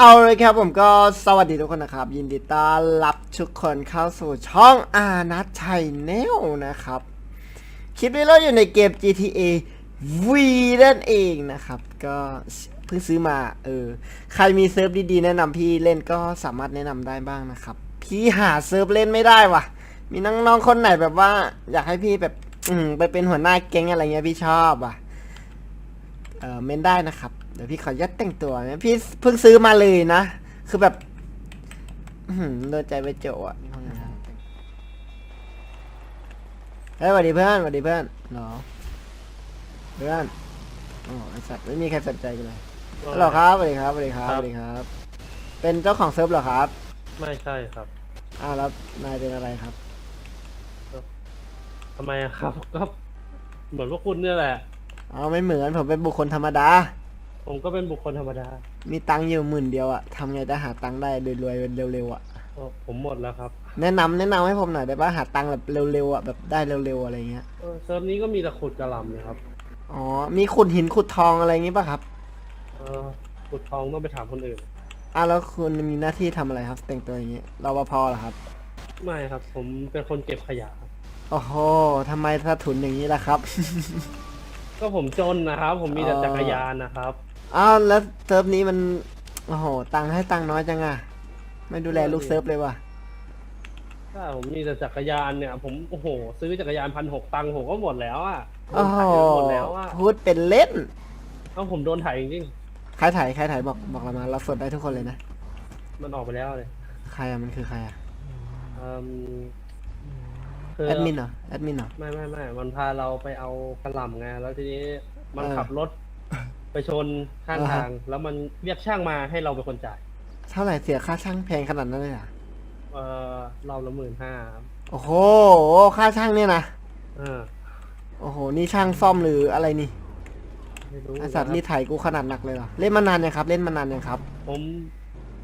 เอาเลยครับผมก็สวัสดีทุกคนนะครับ ยินดีต้อนรับทุกคนเข้าสู่ช่องอานัทชัยแนลนะครับ คลิปนี้เราอยู่ในเกม GTA V นั่นเองนะครับ ก็เพิ่งซื้อมาเออใครมีเซิร์ฟดีๆ แนะนำพี่เล่นก็สามารถแนะนำได้บ้างนะครับ พี่หาเซิร์ฟเล่นไม่ได้ว่ะมีน้องๆคนไหนแบบว่า อยากให้พี่แบบอืมไปเป็นหัวหน้าแก๊งอะไรเงี้ยพี่ชอบอะเออเมนได้นะครับ ดี๋ยวพี่ขอยัดแต่งตัวนะพี่เพิ่งซื้อมาเลยนะ คือแบบอื้อหือโดนใจไปโจอะเฮ้ยสวัสดีเพื่อนสวัสดีเพื่อนเหรอเพื่อนอ๋อไอสัตว์ไม่มีใครสนใจกันเลยฮัลโหลครับสวัสดีครับสวัสดีครับคสรับวัสดีครับ เป็นเจ้าของเซิร์ฟเหรอครับ ไม่ใช่ครับอ้าวแล้วนายเป็นอะไรครับทำไมอะครับก็เหมือนพวกคุณเนี่ยแหละอ๋อไม่เหมือนผมเป็นบุคคลธรรมดา ผมก็เป็นบุคคลธรรมดามีตังค์อยู่หมื่นเดียวอะทำไงจะหาตังค์ได้รวยๆเร็วๆอะเออผมหมดแล้วครับแนะนำแนะนำให้ผมหน่อยได้ป่ะหาตังค์แบบเร็วๆอะแบบได้เร็วๆอะไรเงี้ย เออเซิร์ฟนี้ก็มีแต่ขุดกระหล่ำนะครับ อ๋อ มีขุดหินขุดทองอะไรงี้ป่ะครับเออขุดทองต้องไปถามคนอื่นอ้าวแล้วคุณมีหน้าที่ทำอะไรครับ แต่งตัวอย่างงี้รปภเหรอครับ ไม่ครับ ผมเป็นคนเก็บขยะครับโอ้โหทำไมสะทุนอย่างนี้ล่ะครับ ก็ผมจนนะครับ ผมมีแต่อ๋อจักรยานนะครับ อ้าวแล้วเซิร์ฟนี้มันโอ้โหตังค์ให้ตังค์น้อยจังอะไม่ดูแลลูกเซิร์ฟเลยว่ะถ้าผมมีแต่จักรยานเนี่ย ผมโอ้โห ซื้อจักรยานพันหกตังค์ผมก็หมดแล้วอะโดโอ้นโหถ่ายหมดแล้วอะพูดเป็นเล่นเอ้าผมโดนถ่ายจริงใครถ่ายใครถ่ายบอกบอกเรามาเราสดได้ทุกคนเลยนะๆมันออกไปแล้วเลยใครอะมันคือใครอะเอิ่มคือแอดมินเหรอแอดมินเหรอ ไม่ไม่ไม่มันพาเราไปเอากระหล่ำไงแล้วทีนี้มันเออ ขับรถ ไปชนข้างอ่าฮะ ทาง แล้วมันเรียกช่างมาให้เราเป็นคนจ่าย เท่าไหร่เสียค่าช่างแพงขนาดนั้นเลยเหรอเออเราละหมื่นห้าโอ้โห ค่าช่างเนี่ยนะ เออโอ้โห นี่ช่างซ่อมหรืออะไรนี่ไม่รู้ไอสัตว์นะนี่ไถกูขนาดหนักเลยเหรอ เล่นมานานยังครับ เล่นมานานยังครับ ผม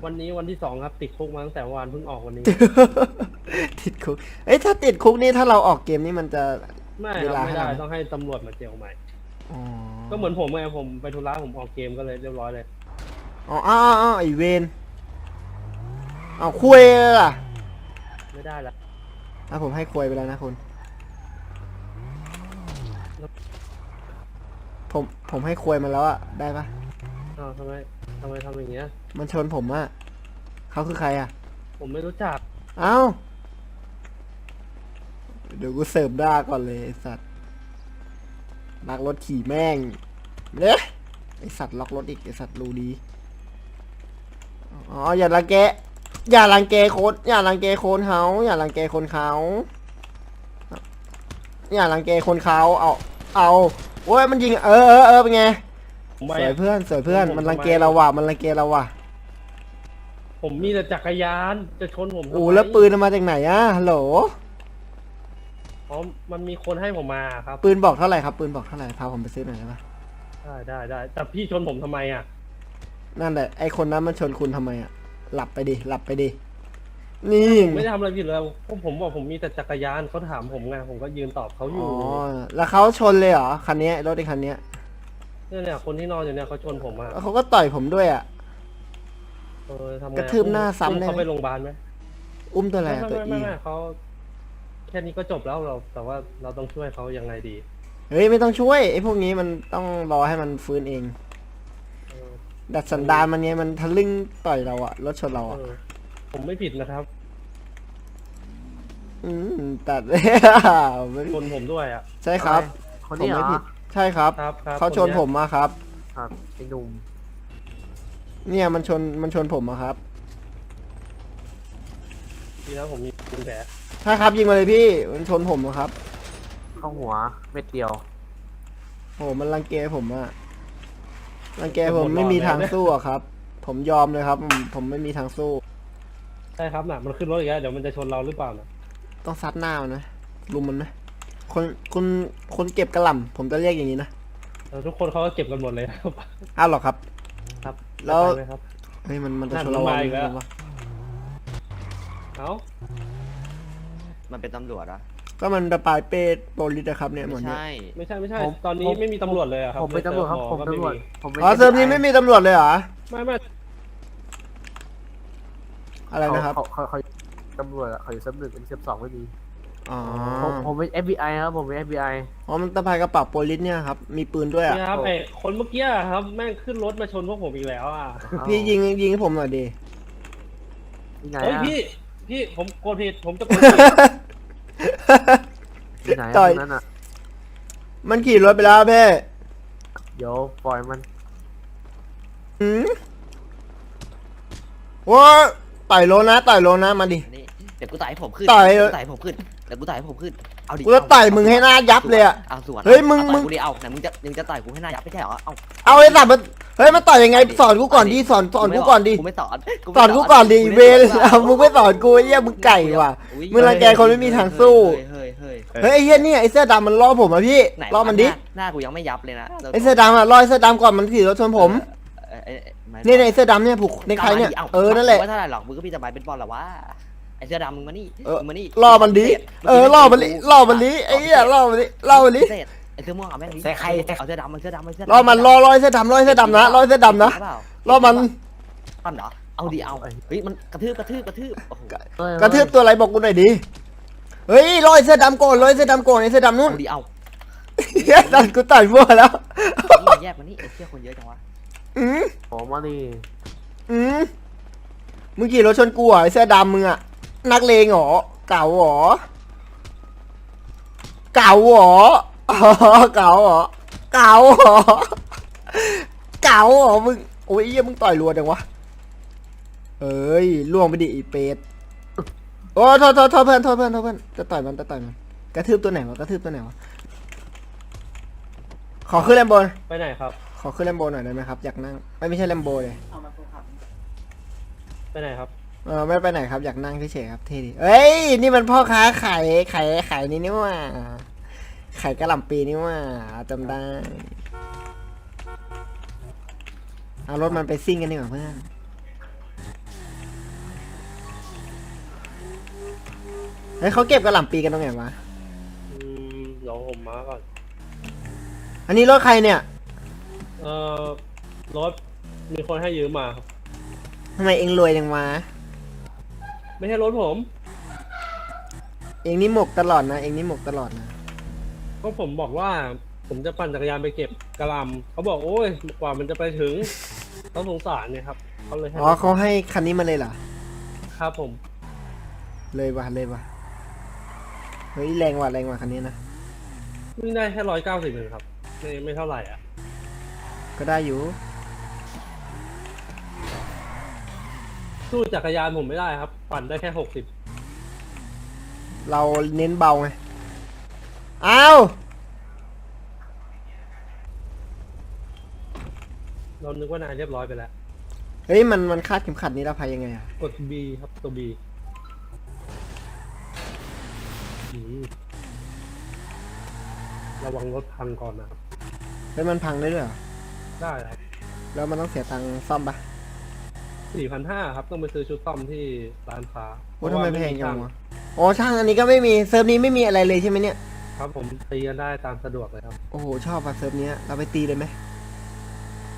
วันนี้วันที่สองครับ ติดคุกมาตั้งแต่วันเพิ่งออกวันนี้ ติดคุก เอ้ยถ้าติดคุกนี่ถ้าเราออกเกมนี่มันจะ ไม่เวครับลาไม่เท่าได้ไหร่ต้องให้ตำรวจมาเจลใหม่ อ๋อ ก็เหมือนผมไงผมไปธุระผมออกเกมก็เลยเรียบร้อยเลย อ๋ออ้าวอ้าวอ้าวไอเวนเอาคุยเลยล่ะไม่ได้ละอะผมให้คุยไปแล้วนะคุณ ผมผมให้คุยมาแล้วอะได้ปะอ้าวทำไมทำไมทำอย่างเงี้ย มันชนผมอะเขาคือใครอะผมไม่รู้จัก เอ้า เดี๋ยวกูเสิร์ฟด้าก่อนเลยไอสัตว์ ลักรถขี่แม่งเนี่ยไอสัตว์ล็อกรถอีกไอสัตว์รู้ดีอ๋ออย่ารังแกอย่ารังแกโคนอย่ารังแกโคนเขาอย่ารังแกคนเขาอย่ารังแกคนเขาเอาเอาโอ้ยมันยิงเออเออเออเป็นไงผมสไม่วยเพื่อนสวยเพื่อนผมมันรังทำไมแกเราว่ะมันรังแกเราว่ะผมมีแต่จักรยานจะชนผมทำไมโอ้แล้วปืนมันมาจากไหนอะฮัลโหล อ๋อมันมีคนให้ผมมาครับ ปืนบอกเท่าไหร่ครับ ปืนบอกเท่าไหร่พาผมไปซื้อหน่อยได้ปะได้ได้ได้แต่พี่ชนผมทำไมอะ นั่นแหละไอคนนั้นมันชนคุณทำไมอะหลับไปดิหลับไปดินี่ผมไม่ได้ทำอะไรผิดเลยพวกผมบอกผมมีแต่จักรยานเขาถามผมไงผมก็ยืนตอบเขาออ๋ยู่อแล้วเขาชนเลยเหรอคันนี้รถไอคันเนี้ยเนี่ยเนี่ยคนที่นอนอยู่เนี่ยเขาชนผมอะแล้วเขาก็ต่อยผมด้วยอะเออทำไงกระทืบหน้าซ้ำได้ไหม เขาไปโรงพยาบาลไหมอุ้มตัวอะไรไม่อะไม่ตัวไม่อีไม่ไม่เขาแค่นี้ก็จบแล้วเรา แต่ว่าเราต้องช่วยเขายังไงดีเฮ้ยไม่ต้องช่วยไอ้พวกนี้มันต้องรอให้มันฟื้นเอง เออดัดสันดานมันเนี้ยมันทะลึ่งต่อยเราอะรถชนเราอะเออผมไม่ผิดนะครับอืมแต่ไม่ชนผมด้วยอะ ใช่ครับคนผมนี้เหรไม่อผิดใช่ครับ ครับครับเขาชนคผมมาครับ ครับไอ้หนุ่มเนี่ยมันชนมันชนผมมาครับ ดีแล้วผมมีกุญแจ ใช่ครับยิงมาเลยพี่ มันชนผมอะครับ เข้าหัวเม็ดเดียวโอ้มันรังแกผมอะรังแกผมไม่มีทางสู้อะครับ ผมยอมเลยครับ ผมผมไม่มีทางสู้ ใช่ครับน่ะมันขึ้นรถอีกแล้วเดี๋ยวมันจะชนเราหรือเปล่านะต้องซัดหน้ามันนะลุมมันนะคนคุณคนเก็บกระหล่ำผมจะเรียกอย่างนี้นะเออทุกคนเขาก็เก็บกันหมดเลยครับอ้าวเหรอครับ ครับแล้วจะไปไหมครับ เฮ้ยมันมันจะนั่นชนเรามันมาอะอีกแล้ว วะ เอ้า มันเป็นตำรวจเหรอะก็มันจะปลายเป้โปลิสนะครับเนี่ยหมไม่ดเนี่ยใช่ ไม่ใช่ไม่ใช่ ผมตอนนี้ผม ไม่มีตำรวจเลยอะครับผมเป็นตำรวจครับในผมเซิตำรวจก็ไผมป็น อ๋อเซิร์ฟนี้ไม่มีตำรวจเลยเหรอไม่ไม่อะไรนะครับเขาเขาเขาตำรวจอะเขาอยู่เซิร์ฟหนึ่งเป็นเซิร์ฟสองไม่มีอ๋อผมผมเป็น FBI ครับผมเป็น FBI อ๋อมันตะพายกระเป๋าโปลิสเนี่ยครับมีปืนด้วยอะเนี่ยครับไอ้คนเมื่อกี้ครับแม่งขึ้นรถมาชนพวกผมอีกแล้วอะพี่ยิงยิงให้ผมหน่อยดิที่ไหนเฮ้ยอะพี่พี่ผมกดผิดผมจะกดผิด ที่ไหนอะต่อย ตรงนั้นอะมันขี่รถไปแล้วเพ่เดี๋ยวปล่อยมันหืมว้าต่อยโลนะต่อยโลนะมาดิอันนี้เดี๋ยวกูต่อยให้ผมขึ้นต่อย เดี๋ยวกูต่อยให้ผมขึ้นเดี๋ยวกูต่อยให้ผมขึ้น เอาดิกูจะต่อยมึงให้หน้ายับเลยอะเอาสวนเฮ้ยมึงอาต่อมึง กูดิเอาไหนมึงจะมึงจะต่อยกูให้หน้ายับไม่ใช่เหรอเอาเอาไอ้สัตว์มันเฮ้ยมันต่อยยังไงสอนกูก่อนดิสอนสอนกูก่อนดิกูไม่สอนสอนกูก่อนดิเวรเอามึงไม่สอนกูไอ้เหี้ยมึงไก่ว่ะอุ๊ยมึงรังแกคนไม่มีทางสู้เฮ้ยเฮ้ยเฮ้ยไอ้เหี้ยเนี่ยไอ้เสื้อดำมันล่อผมอะพี่ไหนล่อมันดิหาหน้ากูยังไม่ยับเลยนะไอ้เสื้อดำอะล่อไอ้เสื้อดำก่อนมันขี่รถชนผมเออเออเออไม่นี่ไอ้เสื้อดำเนี่ยผูกในใครเนี่ยาเออนั่นแหละว่าเท่าไหร่หรอกมึงก็พี่จะไปเป็นบอลหรอวะไอ้ เสื้อดำมึงมานี่เออ มึงมานี่ล่อมันดิเออล่อมันดิล่อมันดิไอ้เหี้ยล่อมันดิล่อมันดิพิเศษไอ้เสื้อม่วงเอาแม่งดิใส่ใครใส่ เอาเสื้อดำเอาเสื้อดำเอาเสื้อดำล่อมันล่อล่อไอ้เสื้อดำล่อไอ้เสื้อดำนะล่อไอ้เสื้อดำนะเปล่าล่อมันปั้นเหรอเอาดิเอาเฮ้ยมันกระทืบกระทืบกระทืบโอ้โหเฮ้ยกระทืบตัวอะไรบอกกูหน่อยดิเฮ้ยล่อไอ้เสื้อดำก่อนล่อไอ้เสื้อดำก่อนไอ้เสื้อดำนู่นเอาดิเอาเหี้ยนั่นกูต่อยมั่วแล้วนี่แยกมานี่ไอ้เชี่ยคนเยอะจังวะอืมผมมานี่อืมมึงขี่รถชนกูเหรอไอ้เสื้อดำมึงอะ นักเลงเหรอเก่าเหรอเก่าเหรออ๋อเก่าเหรอเก่าเหรอเก่าเหรอมึงโอ้ยเหี้ยมึงต่อยรัวจังวะเอ้ยล่วงไปดิไอีเป็ดโอ้โทษโทษโทษเพื่อนโทษเพื่อนโทษเพื่อนจะต่อยมันจะต่อยมันกระทืบตัวไหนวะกระทืบตัวไหนวะขอขึ้นแลมโบไปไหนครับ ขอขึ้นแลมโบหน่อยได้ไหมครับอยากนั่งไม่ไม่ใช่แลมโบเลยไปไหนครับ เออไม่ไปไหนครับอยากนั่งเฉยๆครับเท่ดีเอ้ยนี่มันพ่อค้าขายขายขายนี่นี่หว่าขายกระหล่ำปีนี่หว่าจำได้เอารถมันไปซิ่งกันดีกว่าเพื่อนเฮ้ยเขาเก็บกระหล่ำปีกันตรงไหนวะอืมเดี๋ยวผมมาก่อน อันนี้รถใครเนี่ยเอ่อรถมีคนให้ยืมมาครับทำไมเองรวยจังวะ ไม่ใช่รถผมเองนี่หมกตลอดนะเองนี่หมกตลอดนะก็ผมบอกว่า ผมจะปั่นจักรยานไปเก็บกระหลำเขาบอกโอ้ยกว่ามันจะไปถึงเขาสงสารเนี่ยครับเขาเลยให้อ๋อเขาให้คันนี้มาเลยเหรอครับผม เลยว่ะเลยว่ะเฮ้ยแรงว่ะแรงว่ะคันนี้นะวิ่งได้แค่ร้อยเก้าสิบเองครับไม่ไม่เท่าไหร่อะก็ได้อยู่ สู้จักรยานผมไม่ได้ครับ ปั่นได้แค่หกสิบเราเน้นเบาไงอ้าวเรานึกว่านายเรียบร้อยไปแล้ว เฮ้ยมันมันคาดเข็มขัดนิรภัยยังไงอะกด B ครับตัว B อืมระวังรถพังก่อนนะครับเฮ้ยมันพังได้ด้วยเหรอได้ครับ แล้วมันต้องเสียตังค์ซ่อมปะ สี่พันห้าครับ ต้องไปซื้อชุดซ่อมที่ร้านค้าโอ้ทำไมแพงจังเพราะว่าะอ๋อช่างอันนี้ก็ไม่มีเซิร์ฟนี้ไม่มีอะไรเลยใช่ไหมเนี่ย ครับผมตีกันได้ตามสะดวกเลยครับ โอ้โหชอบอะเซิร์ฟเนี้ยเราไปตีเลยไหม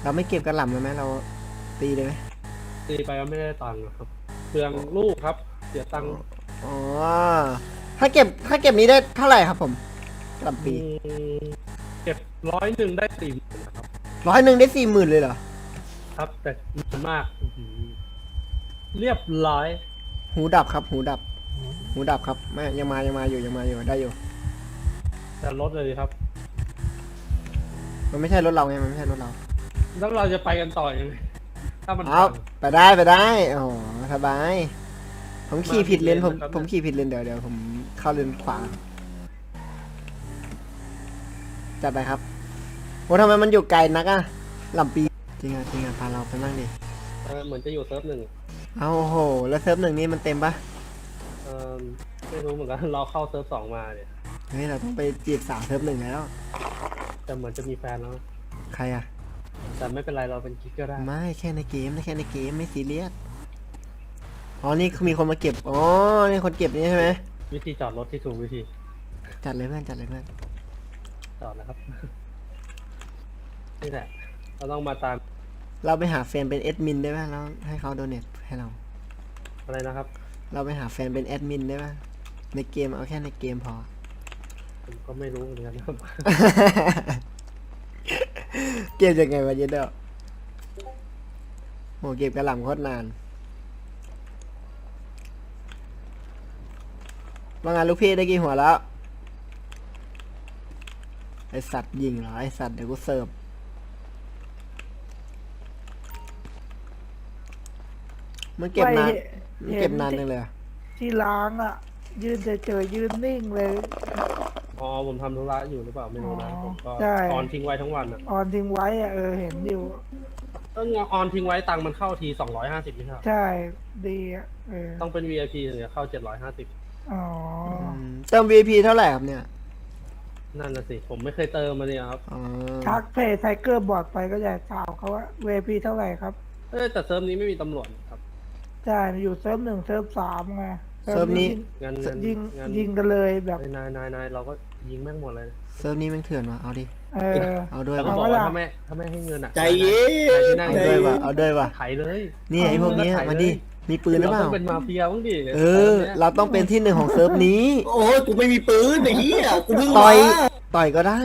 เราไม่เก็บกระหล่ำเลยไหมเราตีเลยไหมตีไปก็ไม่ได้ตังค์อะครับเปลืองลูกครับ เสียตังค์อ๋อถ้าเก็บถ้าเก็บนี้ได้เท่าไหร่ครับผมกระหล่ำปีอืมเก็บร้อยหนึ่งได้สี่หมื่นนะครับ ร้อยหนึ่งได้สี่หมื่นเลยเหรอ ครับแต่มันมากอื้อหือ เรียบร้อยหูดับครับ หูดับ หูดับครับไม่ยังมายังมาอยู่ยังมาอยู่ได้อยู่ แต่ลดเลยครับ มันไม่ใช่รถเราไงมันไม่ใช่รถเราแล้วเราจะไปกันต่อยังไงถ้ามันเอาพัง ไปได้ไปได้โอ้โหสบาย ผมขี่ผิดเลนผมมาผิดเลนนะครับ ผมขี่ผิดเลนเดี๋ยวเดี๋ยวผมเข้าเลนขวาจัดไปครับโอ้ทำไมมันอยู่ไกลนักอะลำปีจริงอะจริงอะพาเราไปนั่งดิเออเหมือนจะอยู่เซิร์ฟหนึ่ง เอาโอ้โห แล้วเซิร์ฟหนึ่งนี่มันเต็มปะเออไม่รู้เหมือนกันเราเข้าเซิร์ฟสองมาเนี่ย เฮ้ย เราต้องไปจีบสาวเซิร์ฟหนึ่งแล้ว แต่เหมือนจะมีแฟนแล้ว ใครอะแต่ไม่เป็นไรเราเป็นกิ๊กก็ได้ ไม่แค่ในเกมนะแค่ในเกมไม่ซีเรียส อ๋อ นี่คือมีคนมาเก็บ อ๋อ นี่คนเก็บนี่ใช่ไหม วิธีจอดรถที่ถูกวิธี จัดเลยเพื่อนจัดเลยเพื่อนจอดนะครับ นี่แหละ เราต้องมาตาม เราไปหาแฟนเป็นเอดมินได้ไหมแล้วให้เขาโดเนทให้เรา อะไรนะครับ เราไปหาแฟนเป็นแอดมินได้ปะในเกมเอาแค่ในเกมพอ ผมก็ไม่รู้เหมือนกันครับ เก็บยังไงวะเยนเดอร์โหเก็บกระหล่ำโคตรนาน ว่างานลูกพี่ได้กี่หัวแล้ว ไอสัตว์ยิงเหรอ ไอสัตว์เดี๋ยวกูเสิร์ฟ มันเก็บนานมันเก็บนานจังเลยอะที่ล้างอะ ยืนเฉยๆยืนนิ่งเลย อ๋อผมทำธุระอยู่หรือเปล่าไม่รู้นะอ๋อผมก็ใช่ ออนทิ้งไว้ทั้งวันอะออนทิ้งไว้อะเออเห็นอยู่เออออนทิ้งไว้ตังค์มันเข้าทีสองร้อยห้าสิบไม่ใช่เหรอใช่ดีอะเออต้องเป็น VIP ถึงจะเข้าเจ็ดร้อยห้าสิบอ๋ออมเติม VIP เท่าไหร่ครับเนี่ยนั่นน่ะสิ ผมไม่เคยเติมมาเนี่ยครับอ๋อทักเพจไทเกอร์บอร์ดไปก็อยากถามเขาว่าเวพีเท่าไหร่ครับ เอ้ยแต่เซิร์ฟนี้ไม่มีตำรวจ ครับใช่อยู่เซิร์ฟหนึ่งเซิร์ฟสามไงเซิร์ฟนี้ งั้นงั้นยิงงั้นยิงกันเลยแบบเอ้ยนายนายนายเราก็ยิงแม่งหมดเลย เซิร์ฟนี้แม่งเถื่อนวะเอาดิ เออ เอาด้วยแล้วก็วะบอกเอาว่าล่ะถ้าไม่ถ้าไม่ให้เงินอะใจเย็นนายเอาที่ด้วยนั่วะงเอาด้วยวะไถเลยนี่ไอ้พวกเนี้ยมาดิ มีปืนหรือเปเราล่าต้องเป็นมาเฟียบ้างดิเออ เราต้องเป็นที่หนึ่งของเซิร์ฟนี้ โอ้ยกูไม่มีปืนไอ้เหี้ยกูเพิ่งต่มาอย ต่อยก็ได้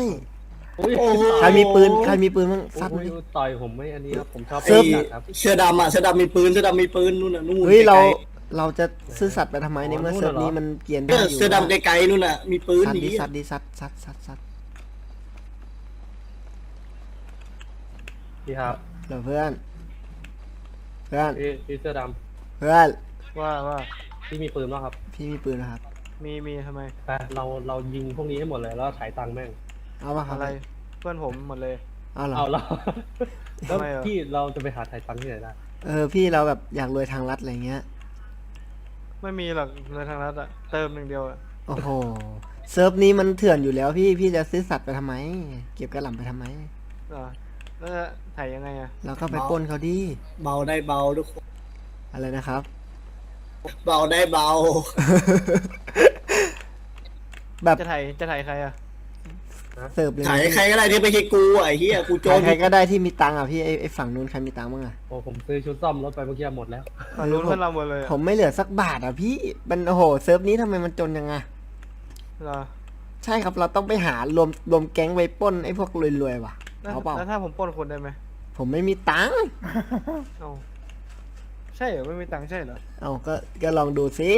โอ้ยโอ้โห ใครมีปืนใครมีปืนบ้างซัดโอ้มายดิต่อยผมไม่อันนี้ครับผมชอบไอ้ปืนจัดครับ เสื้อดำอะเสื้อดำมีปืนเสื้อดำมีปืนนู่นน่ะนู่นเฮ้ยเราไกลเราจะซื่อสัตย์ไปทำไมในเมื่อเซิร์ฟนี้มันเกรียนๆได้เอออยู่เสื้อดำไกลๆนู่นน่ะมีปืนซัดหนีดิซัดดิซัดซัดซัดซัดพี่ครับเหรอเพื่อน เพื่อน พี่พี่เสื้อดเพื่อน ว่าว่าำพี่มีปืนป่ะครับพี่มีปืนนะครับ มีมีทำไม ไปเราเรายิงพวกนี้ให้หมดเลยแล้วถ่ายตังค์แม่ง เอาปะครับอะไรเพื่อนผมหมดเลย เอาเหรอ เอาเราแล้วทำไมเหรอพี่เราจะไปหาถ่ายตังค์ที่ไหนได้เออพี่เราแบบอยากรวยทางลัดอะไรเงี้ย ไม่มีหรอกเลยทางรัฐอะเติมหนึ่งเดียวอะโอ้โห เซิร์ฟนี้มันเถื่อนอยู่แล้วพี่ พี่จะซื้อสัตว์ไปทำไม เก็บกระหล่ำไปทำไมเหรอแล้วจะถ่ายยังไงอะเราก็ไปปล้นเขาดิ เบาได้เบาทุกคนอะไรนะครับ เบาได้เบา แบบจะถ่ายจะถ่ายใครอะ เสิร์ฟเลยนะถ่ายให้ใครก็ได้ที่ไม่ใช่กูไอ้เหี้ยกูจใครนใครก็ได้ที่มีตังค์อะพี่ไอ้ไอ้ฝั่งนู้นใครมีตังค์บ้างอะโอ้ผมซื้อชุดซ่อมรถไปเมื่อกี้หมดแล้ว ฝั่งนู้นเพื่อนเราหมดเลยอะผมไม่เหลือสักบาทอะพี่มันโอ้โหเซิร์ฟนี้ทำไมมันจนยังไงเหรอใช่ครับเราต้องไปหารวมรวมแก๊งไว้ปล้นไอ้พวกรวยๆว่ะแล้วเอาเปล่าแล้วถ้าผมปล้นคนได้ไหมผมไม่มีตังค์เอาใช่เหรอไม่มีตังค์ใช่เหรอเอาก็ก็ลองดูสิ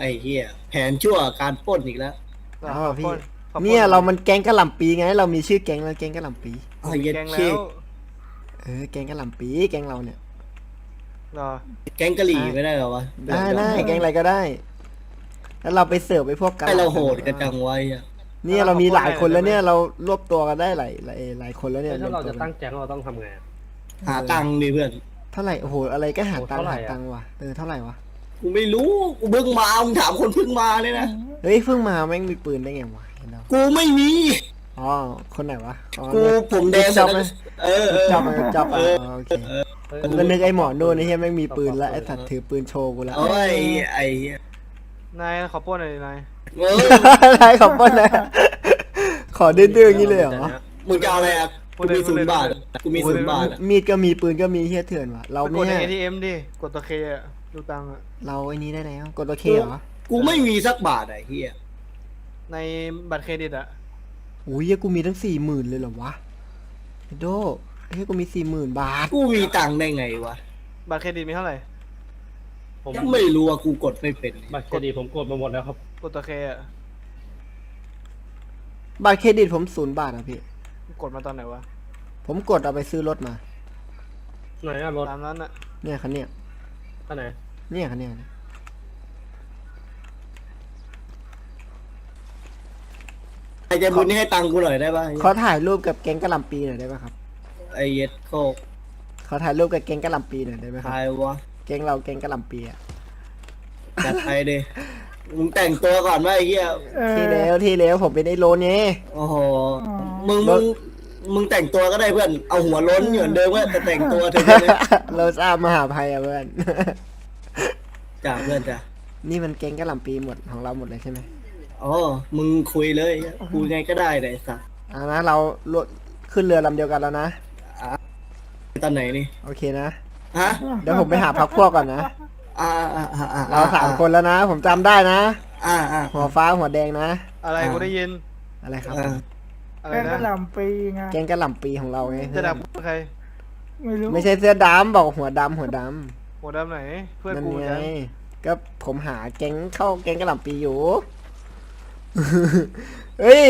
ไอ้เหี้ยแผนชั่วการปล้นอีกแล้วหรเอาอะพี่ขปล้ ขอปล้เนี่ยเรามันแก๊งกระหล่ำปีไง เรามีชื่อแก๊งแล้วแก๊งกระหล่ำปีไอ้เหี้ยแกงเค้แล้วเออแก๊งกระหล่ำปีแก๊งเราเนี่ย เหรอ แก๊งกะหรี่ไม่ได้เหรอวะได้ได้แก๊งอะไรก็ได้ แล้วเราไปเสิร์ฟไปพวกกันให้เราโหดกันจังไว้อะเนี่ยเรามีหลายคนแล้วเนี่ยเรารวบตัวกันได้หลายหลายหลายคนแล้วเนี่ยถ้าเราจะวมตัวกันตั้งแก๊งเราต้องทำไงอะหาตังค์ดิเพื่อนเท่าไหร่โอ้โหอะไรก็หาโอ้ตังค์เท่าไหร่หาอะตังค์ว่ะเออเท่าไหร่วะ กูไม่รู้ กูเพิ่งมามึงถามคนเพิ่งมาเลยนะ เฮ้ยเพิ่งมาแม่งมีปืนได้ไงวะเห็นเรากูไม่มี อ๋อคนไหนวะอ๋อกูเนี่ยผมแดงจับไหมเออเออ จับมาจับอะอ๋อโอเคเฮ้ยผมก็นึกไอ้หมอนู่นไอ้เหี้ยแม่งมีปืนแล้วไอ้สัตว์ถือปืนโชว์กูแล้วโอ้ยไอ้เหี้ยนายขอปล้นหน่อยดินายเอออะไรขอบคุณนะขอดื้อๆอย่างนี้เลยเหรอมึงจะเอาอะไรอะกูมีศูนย์บาทอะกูมีศูนย์บาทอะมีดก็มีปืนก็มีเฮียเถื่อนว่ะเราไปกไม่ดใน ให้ ATM ดิ กดตัวเคอะ ดูตังค์อะเราเราไอ้นี้ได้แล้ว กดตัวเคเหรอ กูไม่มีสักบาทอะไอ้เหี้ยในบัตรเครดิตอะอุ้ยเหี้ยกูมีตั้งสี่หมื่นเลยเหรอวะไอ้โดเฮ้ยกูมีสี่หมื่นบาท กูมีตังค์ได้ไงวะบัตรเครดิตมีเท่าไหร่ผมไม่รู้ว่ากูกดไม่เป็น บัตรเครดิตผมกดมาหมดแล้วครับ กดตัวเคอะบัตรเครดิตผมศูนย์บาทอะพี่ กดมาตอนไหนวะ ผมกดเอาไปซื้อรถมา ไหนอะรถตามนั้นอะเนี่ยคันเนี้ยอันไหน เนี่ยคันเนี้ยไอ้เจบุญนี่ให้ตังค์กูหน่อยได้ป่ะขอถ่ายรูปกับแก๊งกะหล่ำปีหน่อยได้ไหมครับไอ้เย็ดโคกขอถ่ายรูปกับแก๊งกะหล่ำปีหน่อยได้ไหมครับทายวะแก๊งเราแก๊งกะหล่ำปีอะจัดไปดิมึงแต่งตัวก่อนว่าไอ้เหี้ยเออที่แล้วที่แล้วผมเป็นไอ้โลเนี่ยโอ้โหมึงมึงมึงแต่งตัวก็ได้เพื่อน เอาหัวล้นเหมือนเดิมว่าแต่แต่งตัวเถอะเพื่อนเราทราบมหาภัยอะเพื่อน จ้าเพื่อนจ้านี่มันแก๊งกะหล่ำปีหมดของเราหมดเลยใช่ไหมอ๋อ มึงคุยเลยคุยไงก็ได้เลยสัสอ่านะเราลดขึ้นเรือลำเดียวกันแล้วนะ ตอนไหนนี่ โอเคนะ ฮะ เดี๋ยวผมไปหาพักพวกก่อนนะ อ่าอ่าอ่าอ่าเราสามคนแล้วนะ ผมจำได้นะ อ่าอ่าหัวฟ้าหัวแดงนะ อะไรอ่ากูได้ยิน อะไรครับอ่าอะไรแค่กนะระหล่ำปีไงแกงกะหล่ำปีของเราไงจะดับใคร ไม่รู้ ไม่ใช่เสื้อดำบอกหัวดำหัวด หัวดำไหน เพื่อำนนั่นกูไงกันก็ผมหาแกงเข้าแกงกะหล่ำปีอยู่ เฮ้ย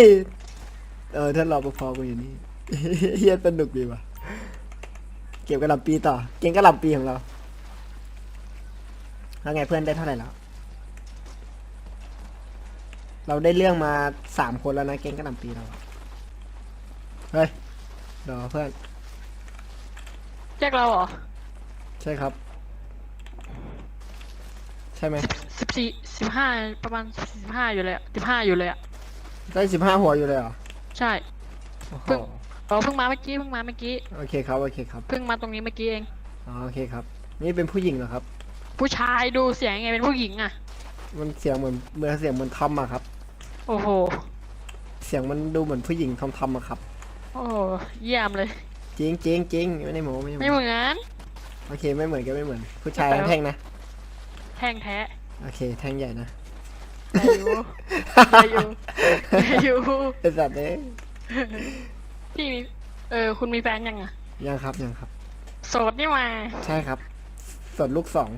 เออท่านรอปภกูอยู่นี่ เฮียสนุกดีว่ะ เก็บกะหล่ำปีต่อ แกงกะหล่ำปีของเราแล้วไงเพื่อนได้เท่าไหร่แล้ว เราได้เรื่องมาสามคนแล้วนะ แกงกะหล่ำปีเราอะเฮ้ยรอเพื่อนแยกเราเหรอ ใช่ครับใช่ไหมสิบสี่สิบห้าประมาณสิบห้าอยู่เลยสิบห้าอยู่เลยอะได้สิบห้าหัวอยู่เลยเหรอใช่โอ้โหเพิ่งเราเพิ่งมาเมื่อกี้เพิ่งมาเมื่อกี้โอเคครับโอเคครับเพิ่งมาตรงนี้เมื่อกี้เองอ๋อโอเคครับ นี่เป็นผู้หญิงเหรอครับ ผู้ชายดูเสียงยังไงเป็นผู้หญิงอะมันเสียงเหมือนเหมือนเสียงเหมือนทอมอะครับ โอ้โห เสียงมันดูเหมือนผู้หญิงทอมทอมๆอะครับ โอ้โหเยี่ยมเลยจริงจริงจริงไม่ได้โม้ไม่ได้ไม่โม้เหมือนโอเคไม่เหมือนก็ไม่เหมือน ผู้ชายแต่ว่าแท่งนะ แท่งแท้โอเค แท่งใหญ่นะได้อยู่ได้อยู่ได้อยู่ไอ้สัตว์เอ้ยพี่มีเออ คุณมีแฟนยังอะ ยังครับยังครับ โสดนี่มาใช่ครับส่วนลูกสอง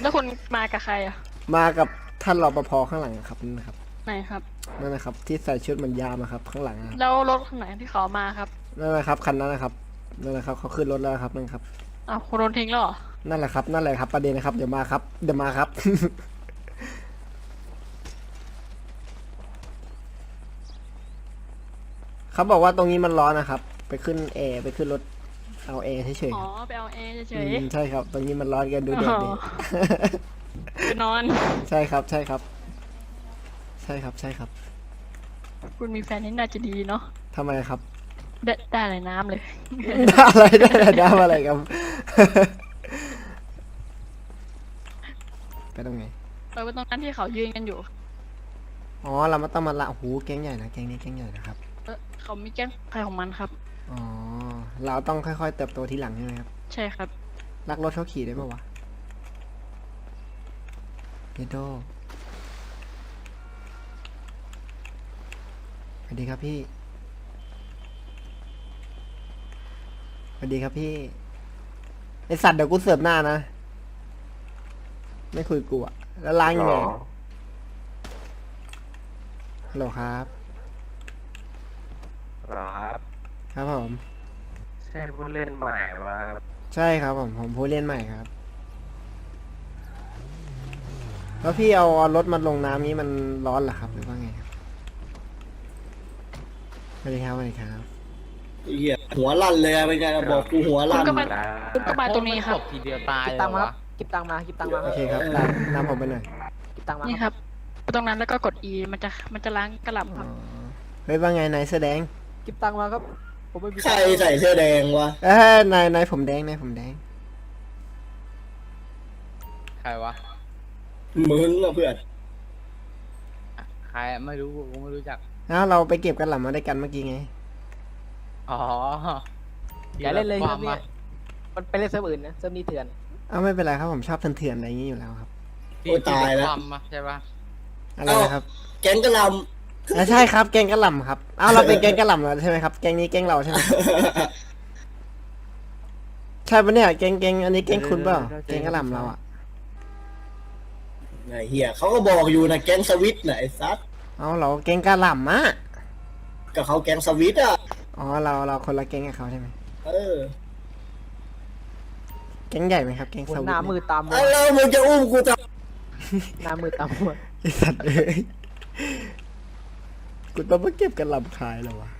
แล้วคุณมากับใครอะ มากับท่านรปภข้างหลังอะครับนั่นนะครับไหนครับ นั่นนะครับ ที่ใส่ชุดเหมันยามอะครับ ข้างหลังอะครับแล้วรถคันไหนที่เขามาครับ นั่นนะครับคันนั้นนะครับนั่นแหละครับเขาขึ้นรถแล้วครับนั่นครับ อ้าวคุณโดนทิ้งแล้วเหรอนั่นแหละครับ นั่นแหละครับ ประเด็นนะครับ เดี๋ยวมาครับ เดี๋ยวมาครับ เขาบอกว่าตรงนี้มันร้อนนะครับ ไปขึ้นแอร์ไปขึ้นรถเอาแอร์เฉยอ๋ๆอไปเอาแอร์เฉอืยมใช่ครับ ตรงนี้มันร้อนกันดูเด็ดดีอ๋อ ๆไปนอน ใช่ครับ ใช่ครับ ใช่ครับ ใช่ครับคุณมีแฟนนี่น่าจะดีเนาะทำไมครับ ได้ได้อะไรน้ำเลยอะไรได้อะไรได้อะไรครับ ไปตรงไหนไปไว้ตรงนั้นที่เขายืนกันอยู่ อ๋อ เรามาต้องมาละโอ้โหแก๊งใหญ่นะแก๊งนี้แก๊งใหญ่นะครับ เออเขามีแก๊งใครของมันครับ อ๋อ เราต้องค่อยๆเติบโตทีหลังใช่ไหมครับ ใช่ครับลักรถเขาขี่ได้ปะวะเยโดสวัสดีครับพี่ สวัสดีครับพี่ ไอสัตว์เดี๋ยวกูเสิร์ฟหน้านะ ไม่คุยกูอะแล้วล้างยังไงฮัลโหลครับครับครับผม ใช่ผู้เล่นใหม่มาครับใช่ครับผมผมผู้เล่นใหม่ครับ แล้วพี่เอาเอารถมาลงน้ำนี้มันร้อนเหรอครับหรือว่าไงครับสวัสดีครับสวัสดีครับ ไอ้เหี้ยหัวลั่นเลยอะเป็นไงล่ะบอกกูหัวลั่นคุณก็ไปนะคุณก็มาตรงนี้ครับ ทีเดียวตายตังค์มาครับเก็บตังค์มาเก็บตังค์มาโอเคครับตามน้ำผมไปหน่อยเก็บตังค์มานี่ครับไปตรงนั้นแล้วก็กด E มันจะมันจะล้างกระหล่ำคอ๋รัอบเฮ้ยว่าไงนายเสื้อแดง เก็บตังค์มาครับ ผมไม่มีใครใส่เสื้อแดงวะ เอ้ยนายนายผมแดงนายผมแดง ใครวะ มึงอะเพื่อน ใครอะไม่รู้กูไม่รู้จักแล้วเราไปเก็บกันหล่ำมาได้วยกันเมื่อกี้ไง อ๋ออย่าเล่นเลยคครัวาบมเนี่มายมันไปเล่นเซิร์ฟอื่นนะเซิร์ฟนี้เถื่อนเอาไม่เป็นไรครับผมชอบเถื่อนๆอะไรอย่างนี้อยู่แล้วครับพี่พี่เป็นความมาใช่ปะอะไรนะครับแก๊งกะหลอะใช่ครับแกงกะหล่ำครับอ้าวเราเป็นแกงกะหล่ำแล้วใช่ไหมครับแกงนี้แกงเราใช่ไหมำ ใช่ปะเนี่ยแกงแกงอันนี้แกงคุณเปล่าแกงกะหล่ำเราอะไอ้เหี้ยเขาก็บอกอยู่นะแก๊งสวิตไหนะไอ้ซัดเอาเราแกงกะหล่ำอะ กับเขาแก๊งสวิตอะ อ๋อเราเราคนละแกงกับเขาใช่ไหมเออแกงใหญ่ไหมครับแกงคนสวิตหน้ามือตามมัวเอาแล้วมึงจะอุ้มกูจะหน้ามือตามมัวไอสัตว์เอ้ยกูต้องมาเก็บกะหล่ำขายแล้ววะ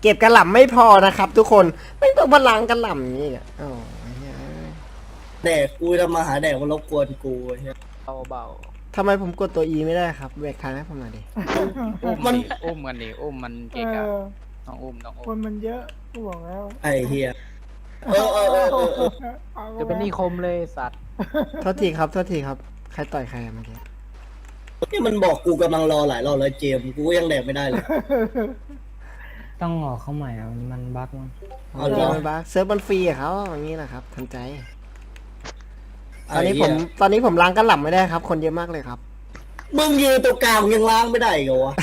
เก็บกะหล่ำไม่พอนะครับ ทุกคนไม่ต้องมาล้างกะหล่ำอย่างนี้อะอ๋อเหี้ย แดกกูทำมาหาแดกมารบกวนกูไอ้เหี้ยเบา ทำไมผมกดตัว E ไม่ได้ครับแบกทางให้ผมหน่อยดิ อุ้มมันดิอุ้มกันดิอุ้มมันเอเกะกะอต้องอุ้มต้องคอุ้มนมันเยอะกูบอกแล้วไอ้เหี้ยเออเออเออเออเอออาๆจะเป็นนิคมเลยสัตว์โทษทีครับโทษทีครับ ใครต่อยใครอะเมื่อกี้นี่มันบอกกูกำลังรอหลายรอบแล้วเจมส์กูก็ยังแดกไม่ได้เลย ต้องออกเข้าใหม่อะมันบั๊กมั้งเอาเซิเหรร์ฟอมันบ้าเซิร์ฟมันฟรีอะเขาอย่างนี้นะครับ ทันใจ ตไอ้อนนี้เหี้ผยมตอนนี้ผมล้างกระหล่ำไม่ได้ครับ คนเยอะมากเลยครับ มึงยืนตัวกลางยังล้างไม่ได้อีกเหรอวะ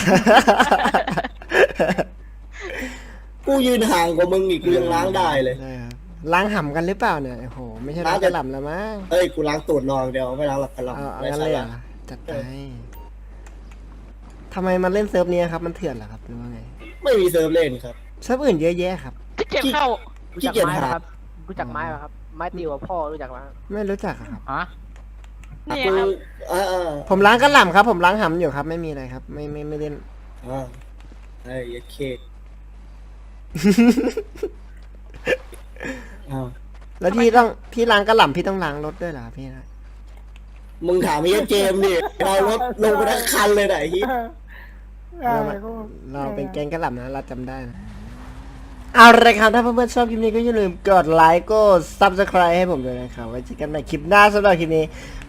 กูยืนห่างกว่ามึงอีกกูยังล้างได้เลยได้ครับล้างห่ำกันหรือเปล่าเนี่ยโอ้โหไม่ใช่ล้างล้างกแต่ระหล่ำแล้วมั้งเอ้ยกูล้างตูดนองเดียวไม่ล้างหลักกระหเอาล่ำเอาไม่งั้นใช่เลยเหรละอจัดไปทำไมมันเล่นเซิร์ฟนี้ครับ มันเถื่อนเหรอครับหรือว่าไงไม่มีเซิร์ฟเล่นครับ เซิร์ฟอื่นเยอะแยะครับที่เก็บเข้าขี้เกียจหารู้จักไม้ป่ะครับ ไม้ติวกับพ่อรู้จักไหมไม่รู้จักอะครับ ฮะนี่กูครับ เออเออผมล้างกระหล่ำครับ ผมล้างห่ำอยู่ครับ ไม่มีอะไรครับ ไม่ไม่ไม่เล่นอ่าไอ้ยาเคอ้าวแล้วพี่ต้องพี่ล้างกระหล่ำพี่ต้องล้างรถด้วยเหรอครับพี่นะมึงถามไอ้เจมส์ดิเรารถลงไปทั้งคันเลยไหนะไอ้เหี้ยเรามาเราเป็นแกงกระหล่ำนะเราจำได้นะ เอาละครับถ้าเพื่อนๆชอบคลิปนี้ก็อย่าลืมกดไลค์กด subscribe ให้ผมด้วยนะครับไว้เจอกันใหม่คลิปหน้าสำหรับคลิปนี้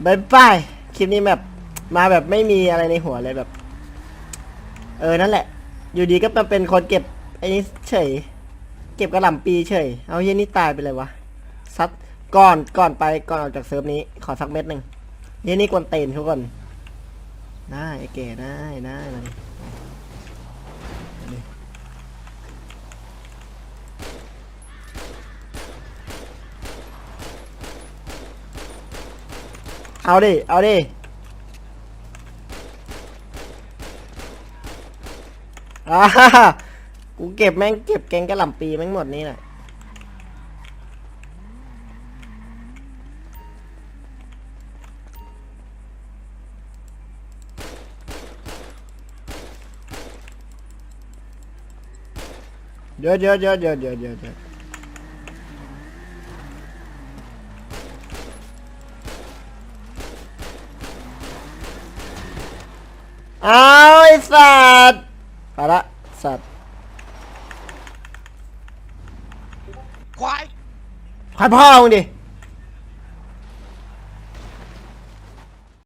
บายบายคลิปนี้แบบมาแบบไม่มีอะไรในหัวเลยแบบ เออนั่นแหละ อยู่ดีก็มาเป็นคนเก็บไอ้นี่เฉย เก็บกระหล่ำปีเฉย เอาเฮียนี่ตายไปเลยวะซัดก่อนก่อนไปก่อนออกจากเซิร์ฟนี้ขอสักเม็ดหนึ่งเฮียนี่กวนเตนทุกคนได้ไอ้เก๋ได้ได้มาดิ เอาดิ เอาดิ อ่ากูเก็บแม่งเก็บแกงกระหล่ำปีแม่งหมดนี่แหละเดี๋ยวเดี๋ยวเดี๋ยวเดี๋ยวเดี๋ยว เดี๋ยวเดี๋ยวเอาไอ้สัตว์ไปละสัตว์ควายควายพ่อมึงดิ